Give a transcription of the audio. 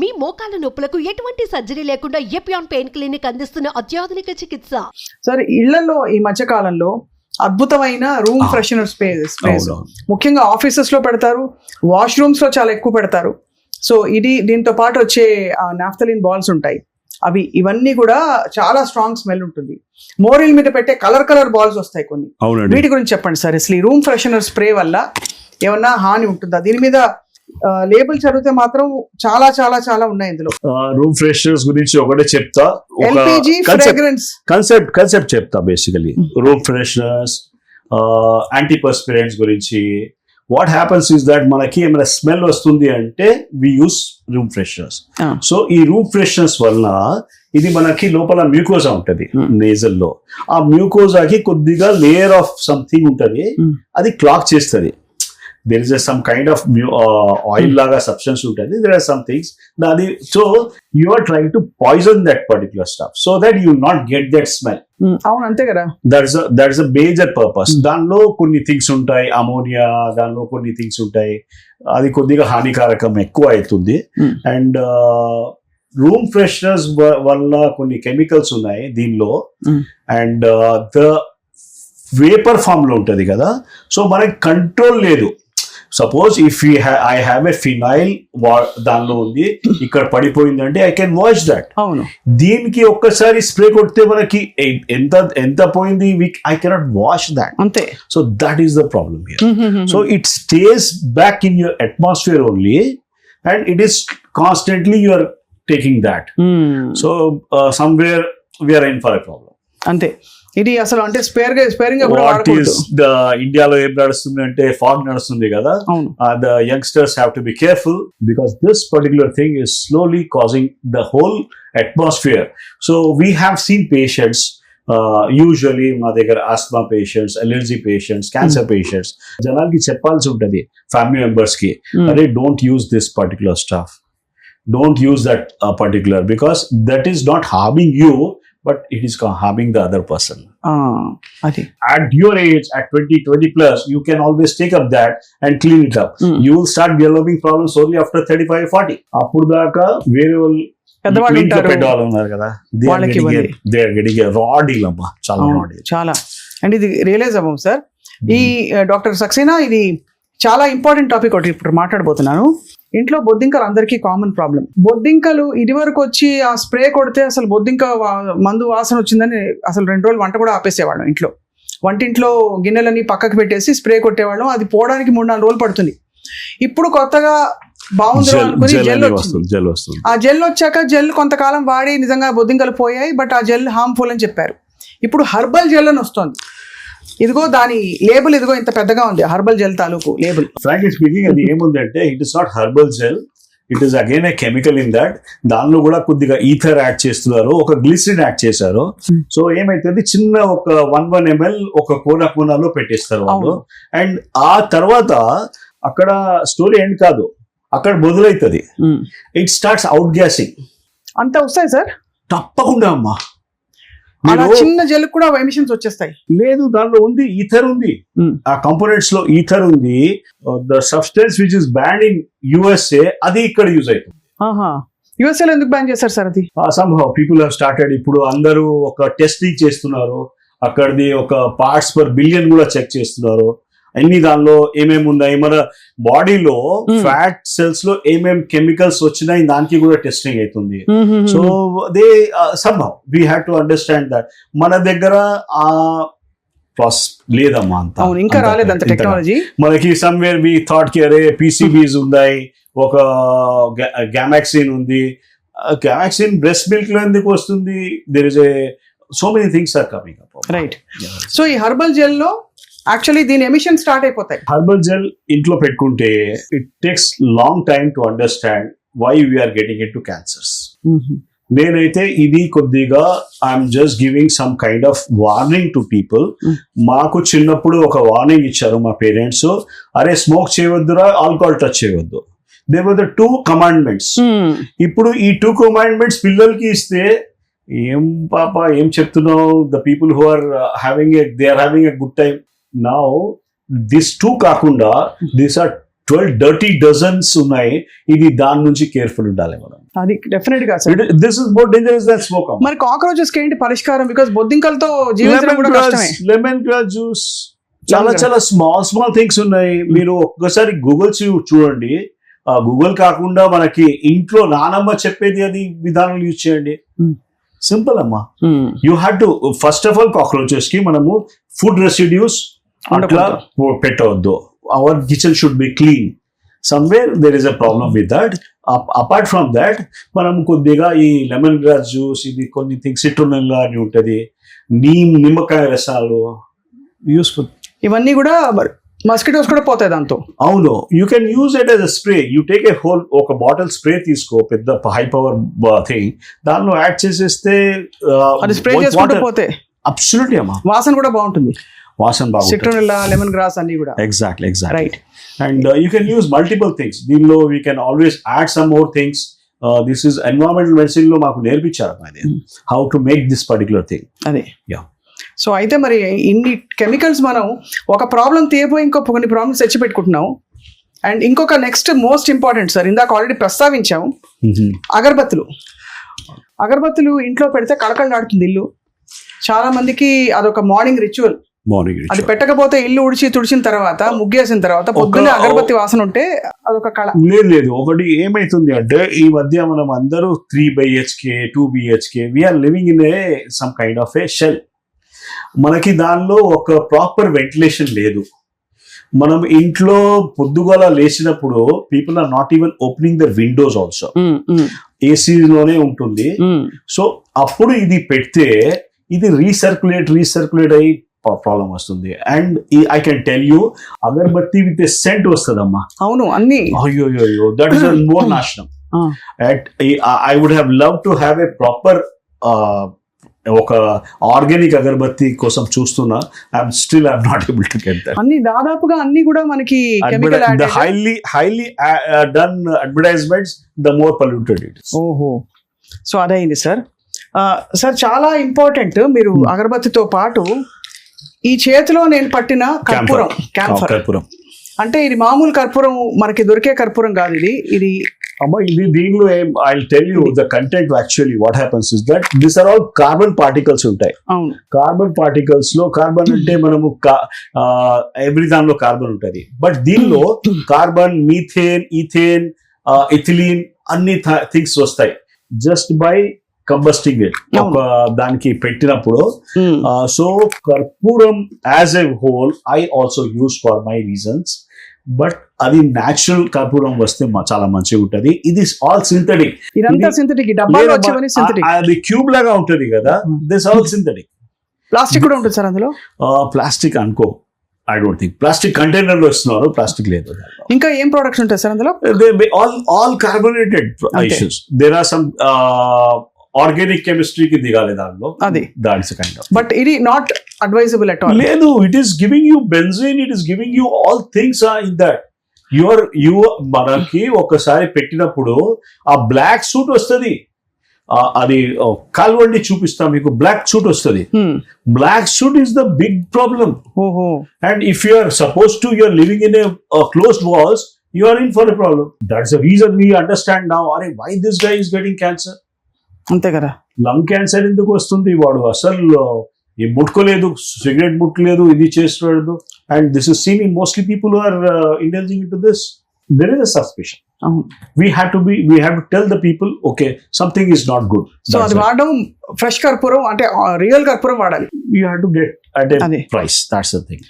మీ మోకాల నొప్పులకు ఎటువంటి సర్జరీ లేకుండా ఎపియాన్ పెయిన్ క్లినిక్ అందిస్తున్న అత్యాధునిక చికిత్స? సరే ఇళ్ళలో ఈ మధ్య కాలంలో అద్భుతమైన రూమ్. ఫ్రెషనర్ స్ప్రే స్ప్రేస్ అవునవును. ముఖ్యంగా ఆఫీసెస్లో పెడతారు వాష్రూమ్స్లో చాలా ఎక్కువ పెడతారు. సో ఇది దీంతో పాటు వచ్చే నాఫ్తలిన్ బాల్స్ ఉంటాయి. అవి ఇవన్నీ కూడా చాలా స్ట్రాంగ్ స్మెల్ ఉంటుంది. మోరిల్ మీద పెట్టే కలర్ కలర్ బాల్స్ వస్తాయి కొన్ని. అవునండి. వీటి గురించి చెప్పండి సార్. అసలు ఈ రూమ్ ఫ్రెషనర్ స్ప్రే వల్ల ఏమన్నా హాని ఉంటుందా? దీని మీద లేబుల్ చదివితే మాత్రం చాలా చాలా చాలా ఉన్నాయి ఇందులో. రూమ్ ఫ్రెషనర్స్ గురించి ఒకటే చెప్తా. కన్సెప్ట్ కన్సెప్ట్ చెప్తా బేసికలీ రూమ్ ఫ్రెషనర్స్ యాంటీపర్స్పిరెంట్స్ గురించి. వాట్ హ్యాపన్స్ ఇస్ దట్ మనకి ఏమైనా స్మెల్ వస్తుంది అంటే we use room fresheners. So ఈ రూమ్ ఫ్రెషనర్స్ వలన ఇది మనకి లోపల మ్యూకోజా ఉంటది Hmm. నేజల్లో. ఆ మ్యూకోజాకి కొద్దిగా లేయర్ ఆఫ్ సంథింగ్ ఉంటది. అది క్లాక్ చేస్తుంది. There is some kind of oil లాగా సబ్స్టెన్స్ ఉంటుంది. దెర్ ఆర్ సమ్ థింగ్స్ అది so you are trying to poison that particular stuff so that you not get that smell అవును అంతే కదా. That's that's a major purpose దానిలో కొన్ని things ఉంటాయి. Ammonia దానిలో కొన్ని థింగ్స్ ఉంటాయి. అది కొద్దిగా హానికారకం ఎక్కువ అవుతుంది. అండ్ రూమ్ ఫ్రెషనర్స్ వల్ల కొన్ని కెమికల్స్ ఉన్నాయి దీనిలో. అండ్ ద వేపర్ ఫామ్లో ఉంటది కదా. సో మనకి కంట్రోల్ లేదు. Suppose if you I have a phenyl దానిలో ఉంది ఇక్కడ పడిపోయిందంటే ఐ కెన్ వాచ్ దట్ అవును. దీనికి ఒక్కసారి స్ప్రే కొడితే మనకి ఎంత ఎంత పోయింది? ఐ కెనాట్ వాష్ దాట్ అంతే. So that is the problem here so it stays back in your atmosphere only and it is constantly you are taking that so somewhere we're in for a problem అంతే. ఇది అసలు అంటే స్పేర్గా sparing the ఇండియాలో ఏం నడుస్తుంది అంటే fog నడుస్తుంది కదా. youngsters have to be careful because this particular thing is slowly causing the whole atmosphere. So we have seen patients. Uh, usually మా దగ్గర asthma patients allergy patients cancer patients జనాలకి చెప్పాల్సి ఉంటుంది ఫ్యామిలీ మెంబర్స్కి. Hmm. అరే don't use this particular stuff don't use that particular because that is not harming you but it is harming the other person ఆ, అది. At your age, at 20, 20 plus, you can always take up that and clean it up. Mm. You will start developing problems only after 35, 40. అప్పుడు దాకా వేరే వాళ్ళు పెద్దవాళ్ళు ఇంట్లో ఉంటారు. పెద్దవాళ్ళు ఉన్నారు కదా వాళ్ళకి ఇవ్వండి. They are getting raw deal అమ్మా చాలా అవును, రా డీల్ చాలా. అండ్ ఇది రియలైజ్ అవ్వం సార్ ఈ డాక్టర్ సక్సేనా? ఇది చాలా ఇంపార్టెంట్ టాపిక్ ఒకటి ఇప్పుడు మాట్లాడబోతున్నాను. ఇంట్లో బొద్దింకలు అందరికీ కామన్ ప్రాబ్లం బొద్దింకలు ఇదివరకు వచ్చి ఆ స్ప్రే కొడితే అసలు బొద్దింక మందు వాసన వచ్చిందని అసలు రెండు రోజులు వంట కూడా ఆపేసేవాళ్ళం ఇంట్లో. వంటింట్లో గిన్నెలని పక్కకు పెట్టేసి స్ప్రే కొట్టేవాళ్ళం. అది పోవడానికి మూడు నాలుగు రోజులు పడుతుంది. ఇప్పుడు కొత్తగా బాగుంది అనుకుని జెల్ వచ్చింది. ఆ జెల్ వచ్చాక జెల్ కొంతకాలం వాడి నిజంగా బొద్దింకలు పోయాయి బట్ ఆ జెల్ హార్మ్ఫుల్ అని చెప్పారు. ఇప్పుడు హర్బల్ జెల్ అని వస్తుంది. ఇదిగో దాని లేబుల్ ఇదిగో ఇంత పెద్దగా ఉంది హర్బల్ జెల్ తాలూకు లేబుల్ ఫ్రాంక్లీ స్పీకింగ్ అది ఏముందంటే it is not herbal gel it is again a chemical in that దానిలో కూడా కొద్దిగా ఈథర్ యాడ్ చేస్తున్నారు ఒక గ్లిసరిన్ యాడ్ చేశారు. Hmm. సో ఏమైతుంది? చిన్న ఒక వన్ వన్ ఎంఎల్ ఒక కోన కోనాలో పెట్టేస్తారు వాళ్ళు. అండ్ ఆ తర్వాత అక్కడ స్టోరీ ఎండ్ కాదు అక్కడ మొదలవుతుంది ఇట్ స్టార్ట్స్ అవుట్ గ్యాసింగ్ అంత వస్తాయి సార్? తప్పకుండా అమ్మా. అలా చిన్న జెల్ కూడా ఎమిషన్స్ వచ్చేస్తాయి. లేదు దానిలో ఉంది ఈథర్ ఉంది. ఆ కంపోనెంట్స్లో ఈథర్ ఉంది. The substance which is banned in USA అది ఇక్కడ యూజ్ అవుతుంది. యుఎస్ఏలో ఎందుకు బ్యాన్ చేశారు సార్ అది? సంభవ్ పీపుల్ హావ్ స్టార్టెడ్ ఇప్పుడు అందరూ ఒక టెస్టింగ్ చేస్తున్నారు. అక్కడిది ఒక పార్ట్స్ పర్ బిలియన్ కూడా చెక్ చేస్తున్నారు. అన్ని దానిలో ఏమేమి ఉన్నాయి? మన బాడీలో. ఫ్యాట్ సెల్స్లో ఏమేం కెమికల్స్ వచ్చినాయి? దానికి కూడా టెస్టింగ్ అవుతుంది. So they సంభవ్ we have to understand that మన దగ్గర ఆ ప్రాస్ లేదమ్మా అంత. ఇంకా రాలేదు అంత. టెక్నాలజీ మనకి సమ్వేర్ వి థాట్కి అరే పీసీబీస్ ఉన్నాయి ఒక గ్యామాక్సిన్ ఉంది. గ్యామాక్సిన్ బ్రెస్ట్ మిల్క్లో ఎందుకు వస్తుంది? There is a so many things are coming up right so ఈ హర్బల్ జెల్లో యాక్చువల్లీ దీని ఎమిషన్ స్టార్ట్ అయిపోతాయి. హర్బల్ జెల్ ఇంట్లో పెట్టుకుంటే it takes long time to understand why we're getting into cancers నేనైతే ఇది కొద్దిగా I'm just giving some kind of warning to people. మాకు చిన్నప్పుడు ఒక వార్నింగ్ ఇచ్చారు మా పేరెంట్స్ అరే స్మోక్ చేయవద్దురా ఆల్కహాల్ టచ్ చేయవద్దు. They were the two commandments ఇప్పుడు ఈ టూ కమాండ్మెంట్స్ పిల్లలకి ఇస్తే ఏం పాప ఏం చెప్తున్నావు? The people who are having a they are having a good time now this two కాకుండా these are twelve dirty dozens ఉన్నాయి. ఇది దాని నుంచి కేర్ఫుల్ ఉండాలి మనం. అది డెఫినెట్గా sir. This is more dangerous smoke మరి కాక్రోచెస్కి ఏంటి పరిష్కారం? బికాస్ బొద్దింకలతో జీవించడం కూడా కష్టమే. లెమన్ గ్రాస్ జ్యూస్ చాలా. చాలా స్మాల్ స్మాల్ థింగ్స్ ఉన్నాయి. మీరు ఒక్కసారి గూగుల్ చూడండి. గూగుల్ కాకుండా మనకి ఇంట్లో నానమ్మ చెప్పేది అది విధానం యూజ్ చేయండి. సింపుల్ అమ్మా. Hmm. You have to first of all కాక్రోచెస్కి మనము ఫుడ్ రెసిడ్యూస్ అట్లా. పెట్టవద్దు. Our kitchen should be clean somewhere there is a problem with that apart from that మనం కొద్దిగా ఈ లెమన్ గ్రాస్ జ్యూస్ ఇది కొన్ని థింగ్స్ సిట్రోనెల్లా అని ఉంటుంది. నీమ్ నిమ్మకాయ రసాలు యూస్ఫుల్ ఇవన్నీ కూడా మస్కిటోస్ కూడా పోతాయి దాంతో. అవును. You can use it as a spray you take a whole ఒక బాటిల్ స్ప్రే తీసుకో పెద్ద హై పవర్ థింగ్ దానిలో యాడ్ చేసేస్తే అది స్ప్రే చేసుకుంటూ పోతే. అబ్సల్యూట్లీ అమ్మా. వాసన కూడా బాగుంటుంది. వాసన బాగుంటుంది. సిట్రోనిల్లా లెమన్ గ్రాస్ అన్ని కూడా. Exactly exactly right uh, you can use multiple things. దీనిలో can always add some more things. Uh, this is environmental medicine లో మాకు నేర్పించారు అది how to make this particular thing. అదే. Yeah. సో అయితే మరి ఇన్ని కెమికల్స్ మనం ఒక ప్రాబ్లం తీయబోయి ఇంకో కొన్ని ప్రాబ్లమ్స్ తెచ్చి పెట్టుకుంటున్నాం. అండ్ ఇంకొక నెక్స్ట్ మోస్ట్ ఇంపార్టెంట్ సార్ ఇందాక ఆల్రెడీ ప్రస్తావించాం. అగరబత్తులు. అగరబత్తులు ఇంట్లో పెడితే కళకళలాడుతుంది ఇల్లు. చాలా మందికి అదొక మార్నింగ్ రిచువల్ మార్నింగ్ అది పెట్టకపోతే ఇల్లు ఉడిచి తుడిచిన తర్వాత ముగ్గేసిన తర్వాత పొద్దున్నే అగరబత్తి వాసన ఉంటే అదొక కళ. లేదు లేదు. ఒకటి ఏమైతుంది అంటే ఈ మధ్య మనం అందరూ three BHK two BHK we're living in a some kind of a shell మనకి దానిలో ఒక ప్రాపర్ వెంటిలేషన్ లేదు. మనం ఇంట్లో పొద్దుగల లేచినప్పుడు people are not even opening the windows also ఏసీలోనే ఉంటుంది. సో అప్పుడు ఇది పెడితే ఇది రీసర్క్యులేట్ రీసర్క్యులేట్ అయ్యి ప్రాబ్లం వస్తుంది. And I can tell you agarbatti with a scent వస్తుందమ్మా. అవును అన్ని. అయ్యో అయ్యో దట్ ఇస్ మోర్ నాశనం. At I would have love to have a proper ఒక ఆర్గానిక్ అగరబత్తి కోసం చూస్తున్నా. I'm still I'm not able to get that అన్ని దాదాపుగా అన్ని కూడా మనకి uh, done advertisements the more polluted it is. ఓహో. సో అదైంది సార్ సార్ చాలా ఇంపార్టెంట్ మీరు Hmm. అగరబత్తితో పాటు ఈ చేతిలో నేను పట్టిన కర్పూరం క్యాంఫర్ కర్పూరం. అంటే ఇది మామూలు కర్పూరం మనకి దొరికే కర్పూరం కాదు ఇది. ఇది అమ్మా ఇది దీనిలో ఏం I tell you the content actually what happens is that this are all carbon particles ఉంటాయి. అవును. కార్బన్ పార్టికల్స్లో కార్బన్ అంటే మనము ఎవ్రీ దానిలో కార్బన్ ఉంటుంది. బట్ దీనిలో కార్బన్ మీథేన్ ఈథేన్ ఇథిలీన్ అన్ని థింగ్స్ వస్తాయి. జస్ట్ బై కంబస్టింగ్ ఒక దానికి పెట్టినప్పుడు Hmm. So karpuram as a whole I also use for my reasons but అది న్యాచురల్ కర్పూరం వస్తే చాలా మంచిగా ఉంటది. ఇది ఆల్ సింథటిక్ సింథటిక్ అది క్యూబ్ లాగా ఉంటది కదా. Hmm. This all synthetic plastic కూడా ఉంటుంది సార్ అందులో? ప్లాస్టిక్ అనుకో. ఐ డోంట్ థింక్ ప్లాస్టిక్ కంటైనర్లో ఇస్తున్నారు ప్లాస్టిక్ లేదు. ఇంకా ఏం ప్రొడక్ట్స్ ఉంటాయి సార్ అందులో? All all carbonated. Issues there are some organic కెమిస్ట్రీకి దిగాలి దానిలో. అది. దాట్స్ కైండ్ ఆఫ్ బట్ ఇది నాట్ అడ్వైజబుల్ అట్ ఆల్ లేదు it is giving you benzene it is giving you all things in that your you మనకి ఒకసారి పెట్టినప్పుడు ఆ black soot వస్తుంది. అది కాల్వండి చూపిస్తా మీకు బ్లాక్ సూట్ వస్తుంది. Black soot is the big problem if you are supposed to, you're living in a, a closed walls, you are in for a problem. That's the reason we understand now, Are why this guy is getting cancer? అంతే కదా? Lung cancer ఎందుకు వస్తుంది వాడు? అసలు ఏ ముట్టుకోలేదు cigarette ముట్టలేదు ఇది చేస్తున్నాడు. And this is seen in mostly people are indulging into this there is a suspicion అవును. We have to be we have to tell the people okay something is not good so అది వాడడం fresh కర్పూరం అంటే real కర్పూరం వాడాలి. You have to get at price that's the thing